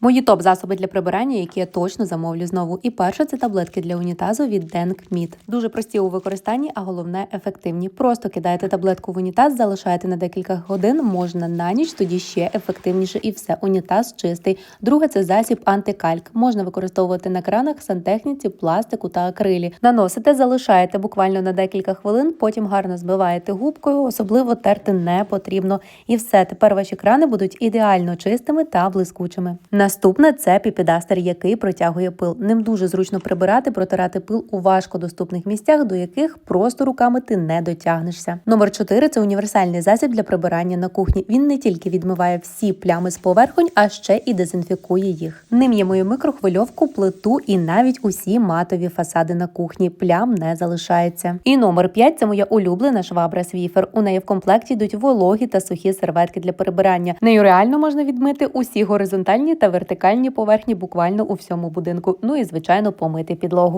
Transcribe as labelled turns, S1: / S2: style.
S1: Мої топ засоби для прибирання, які я точно замовлю знову. І перше це таблетки для унітазу від Denk Meat. Дуже прості у використанні, а головне ефективні. Просто кидаєте таблетку в унітаз, залишаєте на декілька годин, можна на ніч, тоді ще ефективніше і все. Унітаз чистий. Друге це засіб антикальк. Можна використовувати на кранах, сантехніці, пластику та акрилі. Наносите, залишаєте буквально на декілька хвилин, потім гарно збиваєте губкою, особливо терти не потрібно. І все, тепер ваші крани будуть ідеально чистими та блискучими. Наступне це піпідастер, який протягує пил. Ним дуже зручно прибирати, протирати пил у важкодоступних місцях, до яких просто руками ти не дотягнешся. Номер 4 – це універсальний засіб для прибирання на кухні. Він не тільки відмиває всі плями з поверхонь, а ще і дезінфікує їх. Ним є мою микрохвильовку, плиту і навіть усі матові фасади на кухні. Плям не залишається. І номер 5 – це моя улюблена швабра Свіфер. У неї в комплекті йдуть вологі та сухі серветки для прибирання. Нею реально можна відмити усі горизонтальні та вертикальні поверхні буквально у всьому будинку. Ну і звичайно помити підлогу.